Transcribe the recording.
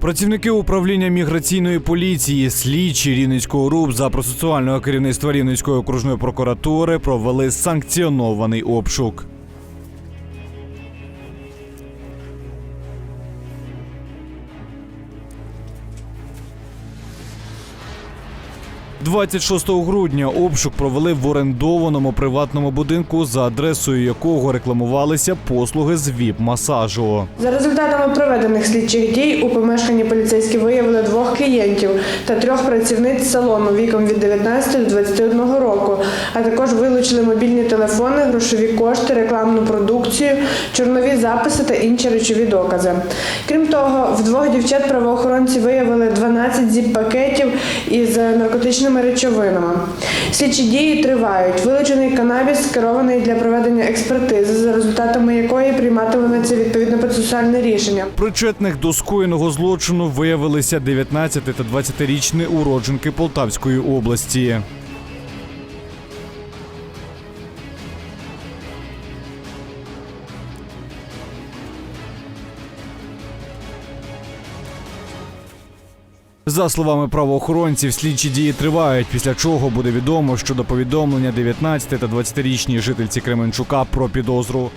Працівники управління міграційної поліції, слідчі Рівненського РУП за процесуального керівництва Рівненської окружної прокуратури провели санкціонований обшук. 26 грудня обшук провели в орендованому приватному будинку, за адресою якого рекламувалися послуги з ВІП-масажу. За результатами проведених слідчих дій у помешканні поліцейські виявили двох клієнтів та трьох працівниць салону віком від 19 до 21 року, а також вилучили мобільні телефони, грошові кошти, рекламну продукцію, чорнові записи та інші речові докази. Крім того, в двох дівчат правоохоронці виявили 12 зіп-пакетів із наркотичними речовинами. Слідчі дії тривають. Вилучений канабіс скерований для проведення експертизи, за результатами якої прийматиметься відповідне процесуальне рішення. Причетних до скоєного злочину виявилися 19 та 20-річні уродженки Полтавської області. За словами правоохоронців, слідчі дії тривають, після чого буде відомо щодо повідомлення 19 та 20-річній жительці Кременчука про підозру.